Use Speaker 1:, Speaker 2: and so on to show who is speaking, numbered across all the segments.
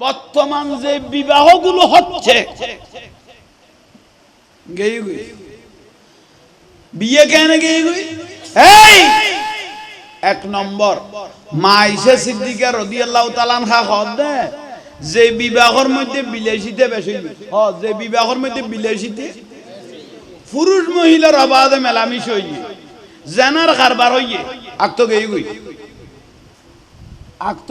Speaker 1: বর্তমান যে বিবাহগুলো হচ্ছে বিয়ে কেন গেই গুই এই! এক নম্বর মাইশা সিদ্দিকা রাদিয়াল্লাহু তাআলা খা হদে যে বিবাহের মধ্যে বিলাসিতে বেশি হ যে বিবাহের মধ্যে বিলাসিতে, পুরুষ মহিলার অবাধে মেলামিশ হইয়ে জানার কারবার হইয়ে আক্ত গেই গুই আক্ত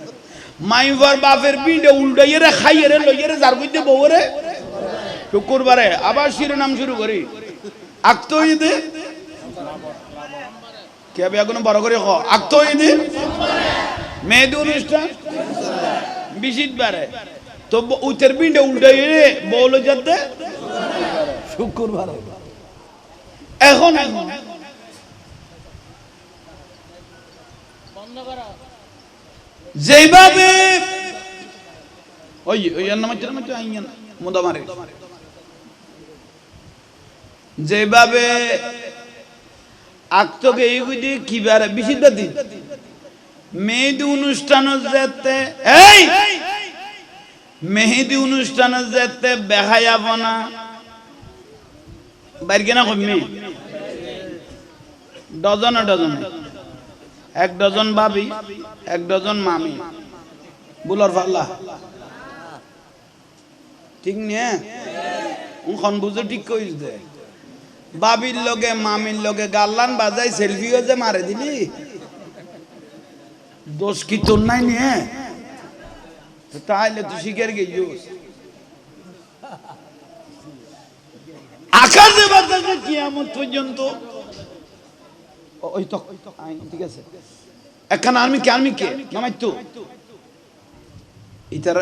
Speaker 1: মাইবার বাপের বিডে উল্টাইয়ে রে, খাইয়ে রে, লইয়ে রে, যার কইতে বউ রে। শুক্রবারে আবার শিরোনাম শুরু করি। আক্ত দে কে এখন বড় করে খ আক্ত দে মেয়েদি অনুষ্ঠান। বিশিত বারে। তো উত্তর বিডে উল্টাইয়ে রে বলো যাতে শুক্রবারে। এখন এখন যেভাবে ওই ওই নাম আইয়ান মোদামারে যেভাবে আক্তকে এইগুলি কিবারে বিশিদ্ধ দিন। মেহেদি অনুষ্ঠান যেতে এই! মেহেদি অনুষ্ঠান যেতে বেহায়াব না। বাইর কেনা কমে। ডজনে ডজনে। এক ডজন বাবি এক ডজন মামি। বুলর ফাল্লা। ঠিক নিয়ে? উখন বুঝে ঠিক কইস দে। বাবির লগে, মামির লগে গাল্লান বাজাই সেলফিও যে মারে দিলি? দোষ কি তোর নাই নিয়ে? তাহলে তুই শিখের গেছিস আকাশে বাতাসে কিয়ামত পর্যন্ত ওই তো। ঠিক আছে। একখান আর্মি কে আর্মি কে? নামাই তো। ইতার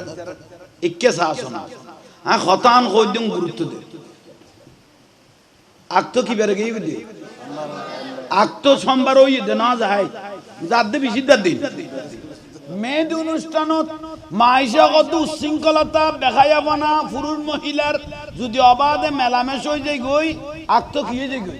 Speaker 1: হ্যাঁ কইদিন গুরুত্ব দে। আগ কি বেড়ে সোমবার ওই দে না যায়। যার দে বেশি দিন। মেয়েদ অনুষ্ঠানত মাইসা কত উশৃঙ্খলতা দেখা যাব না পুরুষ মহিলার যদি অবাধে মেলামেশ হয়ে যায় গই আগ তো কি হয়ে যায় গই?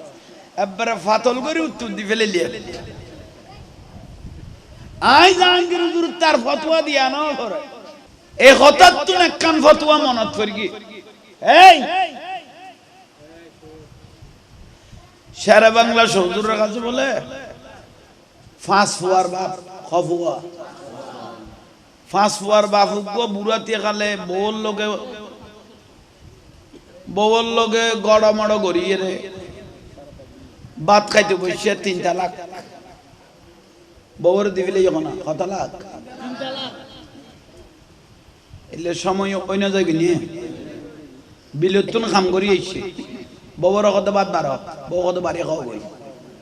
Speaker 1: এবারে ফাতল করে উত্তর দি ফেলে লিয়ে আই জাহাঙ্গীর হুজুর তার ফতোয়া দিয়া না পরে এই হঠাৎ তুন একখান ফতোয়া মনত করি এই! সারা বাংলা সৌদুরের কাছে বলে, ফাঁস ফুয়ার বাপ, খফুয়া। ফাঁস ফুয়ার বাপ গো বুড়াতে কালে বউর লোকে বউর লোকে গড় মড় গড়িয়ে রে ভাত খাইতে বসে তিন তালাক বউর দিবিলে যখন কত লাখ? এলে সময় অন্য জায়গায় নিয়ে বিলুত্তুন খাম করি আইছে। বউর কত বাদ বার বউ কত বাড়ি খাওয়া বই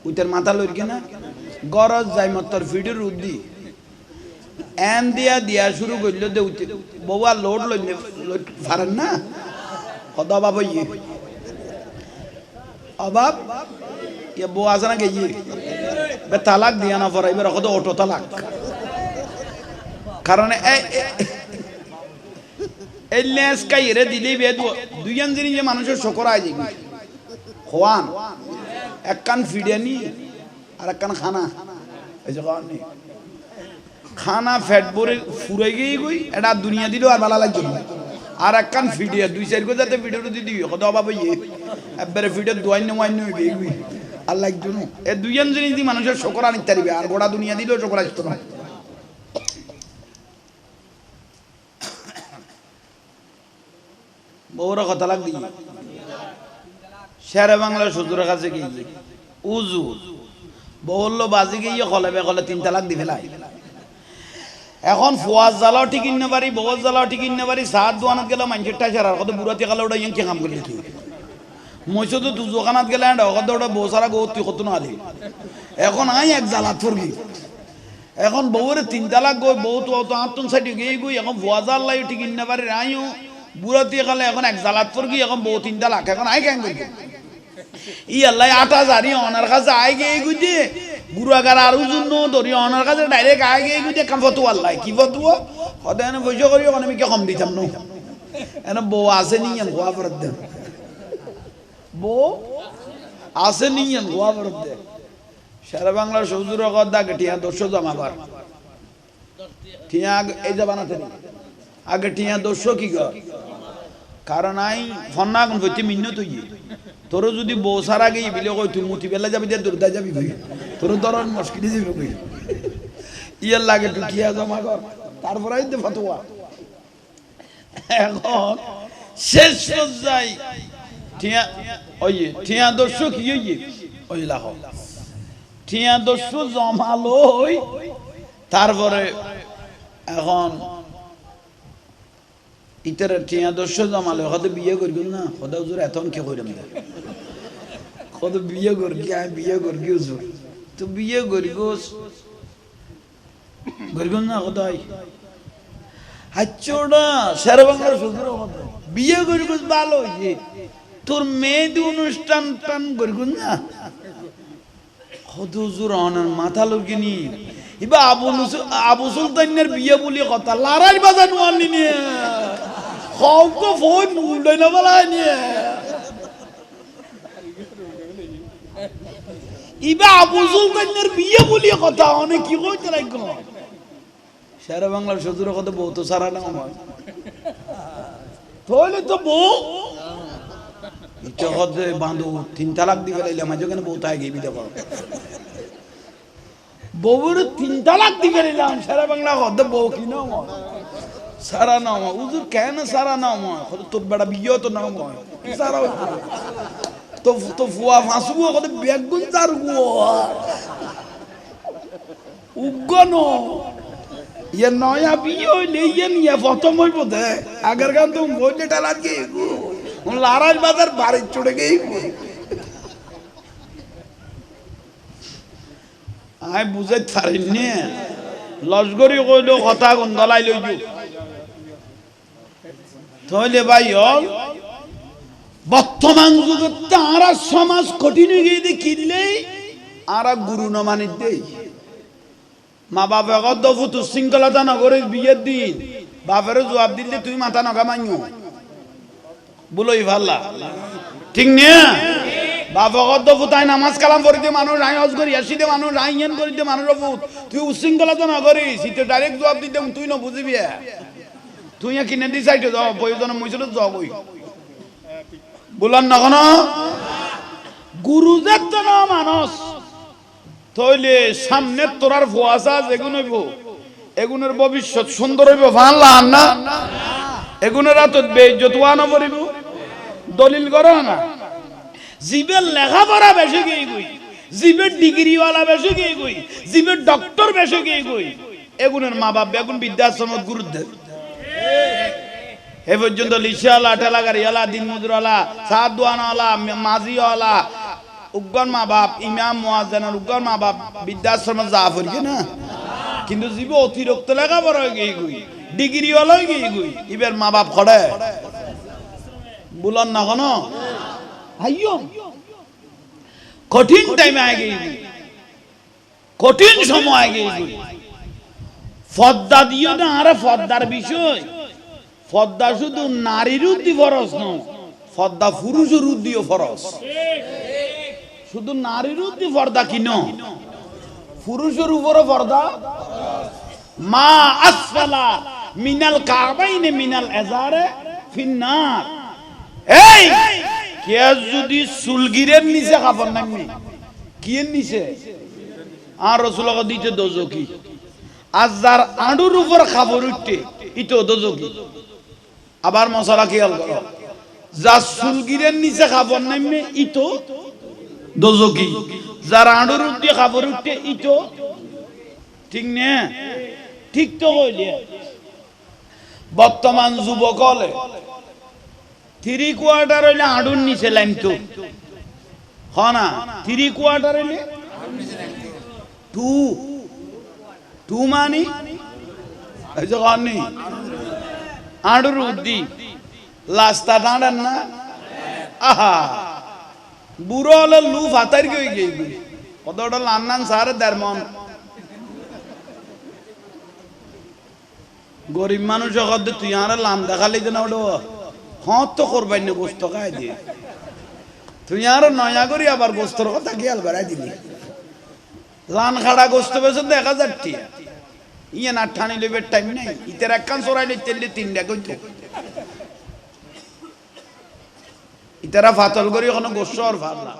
Speaker 1: উইটার মাথা লইর কিনা? গরজ যাই মতর ফিডির উদ্দি। এন দিয়া দিয়া শুরু করল দে উঠে বউ আর লোড লই ফারেন না? কত অভাব ইয়ে অভাব? ইয়ে বউ আছে না গেয়ে বে তালাক দিয়া না পড়া এবার কত অটো তালাক? কারণ এই লেস কাইরে দিলেই বে দুইজন জিনিস যে মানুষের শকর আয় যাবে খোয়ান, এক কান ফিডিয়ানি আর এক কান খানা। এই যে খাওয়ান খানা ফ্যাট ভরে ফুরাই গিয়ে গই, এটা দুনিয়া দিলেও আর ভালো লাগছে না। আর এক কান ফিডিয়া দুই চার গো যাতে ভিডিওটা দিয়ে দিবি, কত অভাব ইয়ে একবারে ভিডিও দোয়াই নেওয়াই নেই গিয়ে আর লাগতো এ দুইজন জিনিস দিয়ে মানুষের শকর আনিতে পারিবে, আর গোড়া দুনিয়া দিলেও শকর আসতো না। বউরা কথা লাগলি শেরে বাংলার শ্বশুরের কাছে উজু। বউল্য বাজি গিয়ে কলে বেকলে তিন তালাক দি ফেলাই এখন ফুয়াজ জ্বালাও ঠিক ইন্নে পারি বউজ জ্বালাও ঠিক ইন্নে পারি সাত দোয়ানত গেলে মানুষের টাই সারার কত বুড়াতে গেলে ওটা ইয়ে কাম করলি মইছো তো খানাত গেলে কত ওটা বউ সারা গৌ তুই কত না এখন আই এক জ্বালাত ফুরগি এখন বউরে তিন তালাক গই বউ তো অত আত্মন সাইডে গিয়ে গই এখন জাল লাই ঠিক ইন্ন পারি আইও বুড়াতে কালে, এখন এক জ্বালাত ফুরগি এখন বউ তিন তালাক, এখন আই কেন করি ই আল্লাহ আটা জারি অনার কাছে আই গিয়ে গুজে গুড়াগার আর জন্য ধরি অনার কাছে ডাইরেক্ট আই গিয়ে গুজে কাম ফতু আল্লাহ কি ফতু হতে এনে পয়সা করি আমি কে কম দিতাম নো? এনে বউ আছে নি এন গোয়া ফেরত দেন। বউ আছে নি এন গোয়া ফেরত দে। সারা বাংলার সৌজুর কদ্দা টিয়া দর্শ জমাবার টিয়া এই। আগে টিয়া দর্শ কি গর কারণ আই ফন্না এখন হইতে মিন্ন তুই তোর যদি বৌসার আগে বিলে কই তুই মুতি বেলা যাবি দিয়ে দুর্দা যাবি কই? তোর ধরন মুশকিল যাবি কই? ইয়ার লাগে টিয়া জমা কর। তারপরে ফতোয়া। এখন শেষ পর্যায়ে। টিয়া ওই টিয়া দস্যু কি ওই ওই লাহ টিয়া দস্যু জমালো ওই তারপরে এখন ইতার টিয়া দস্য জমালে কত বিয়ে করবি না কত হুজুর এতন কে কইরাম দে কত বিয়ে করবি আমি বিয়ে করবি হুজুর তো বিয়ে করি গোস করবি না আই হাচ্চোড়া সারা বাংলার শ্বশুর বিয়ে করি গোস ভালো তোর মেয়েদি অনুষ্ঠান টান করবি না। হুজুর অনার মাথা লোকিনি ইবা আবু আবু সুলতানের বিয়ে বলি কথা লারাই বাজার নোয়ানি নিয়ে খবকে ফোন না নিয়ে ইবা আবু সুলতানের বিয়ে বলি কথা অনেক কি কইতে রাখো সারা বাংলার শ্বশুর কথা বউ তো সারা না আমার। তো বউ হতে বাঁধো, তিন তালাক দিয়ে ফেলাইলে মাঝে কেন বউ তাই গিয়ে বিদে বউর তিন তালাক দিয়ে ফেলাইলাম সারা বাংলা হতে বউ কি নাম সারা নাম। উজুর কেন সারা নাম হয়? তোর বেড়া বিয়ে তো নাম সারা তো তো ফুয়া ফাঁসুবো কত বেগুন গুয়া উগ্গন ইয়ে নয়া বিয়ে হইলে ইয়ে নিয়ে প্রথম হইব দে। আগের গান তো বইলে টালাত গিয়ে লারাজ বাজার বাড়ির চড়ে গিয়ে আই বুঝাই পারিনি লস্করি কইলেও কথা গন্ধলাই লই যু তাহলে ভাই হল বর্তমান যুগে তারা সমাজ কঠিন গিয়ে কিনলেই আরা গুরু নমানিত দেই। মা বাপে কত ফুতু শৃঙ্খলতা নগরে বিয়ের দিন। বাপের জবাব দিলে তুই মাথা নগা মাইও বলোই ভাল্লা। ঠিক না বাবা কত ফুতাই নামাজ কালাম করিতে মানুষ আই হজ করি আসিতে মানুষ আই ইয়ান করিতে মানুষের ফুত তুই উশৃঙ্খলতা নগরিস সিতে ডাইরেক্ট জবাব দিতে তুই ন তুই কিনে দি সাইডে যাও না তো না সামনে তোরার যেগুন হইব। এগুনের ভবিষ্যৎ সুন্দর হইব ভালো না? এগুনের ওয়া নবরিব দলিল করো না। জীবের লেখাপড়া বেশি গিয়ে গই জীবের ডিগ্রিওয়ালা বেশি গিয়ে গই জীবের ডক্টর বেশি গিয়ে গই এগুনের মা বাপ বেগুন বৃদ্ধাশ্রমত গুরুত্ব এ পর্যন্ত লিশালা ঠেলা গাড়িওয়ালা দিন মজুরওয়ালা সাত দোয়ানওয়ালা মাঝিওয়ালা উগ্গন মা বাপ ইমাম, মুয়াজ্জানের উগ্গন মা বাপ বৃদ্ধাশ্রমে যা ফুরকে না? কিন্তু জীব অতিরিক্ত লেখাপড়া হয়ে গিয়ে গই ডিগ্রিওয়ালা গিয়ে গই ইবের মা বাপ খড়ে। বুলন না কোন? আইয়ো। কঠিন টাইমে আগে কঠিন সময় আগে ফদ্দা দিও না আরে ফদ্দার বিষয়। ফদ্দা শুধু নারীর উদ্দি ফরস নয় ফদ্দা পুরুষের উদ্দিও ফরস। শুধু নারীর উদ্দি ফর্দা কিন পুরুষের উপরে ফর্দা? মা আসফালা মিনাল কাবাইনে মিনাল এজারে ফিন্নার। এই কে যদি সুলগিরের নিচে কাপড় নামনি কিয়ের নিচে? আর রসুলকে দিতে দোজকি। আর যার আঁডুর উপর খাবার উঠতে ইতো দোজকি আবার মশলা খেয়াল করো যার চুলগিরের নিচে খাবার নামে ইটো দোজকি। যার আঁড়ুর উঠে খাবার উঠে, ইটো। ঠিক নে? ঠিক তো কইলে বর্তমান যুবক হলে থ্রি কোয়ার্টার হইলে আঁড়ুর নিচে লাইন তো হনা থ্রি কোয়ার্টার হইলে টু টু মানি? কনি আঁড়ুর উদ্দি লাস্তা দাঁড়ান না। আহা। বুড়ো হলে লু ফাতার গই গই কতটা লান্নান সারে দেড় মন। গরিব মানুষ তুই আর লাম দেখালি না ওটা। হত তো করবাই না গোস্ত খাই দিয়ে তুমি আর নয়া করি আবার গোস্তর কথা খেয়াল বেড়াই দিলি। লান খাড়া গোস্ত বেছে দেখা যাচ্ছি। ইয়ে না ঠানি লইবে টাইম নাই। ইতের একখান সরাইলে তেললে তিনটা কইতো ইতারা ফাতল করি ওখানে গোস্ত আর ভাবলা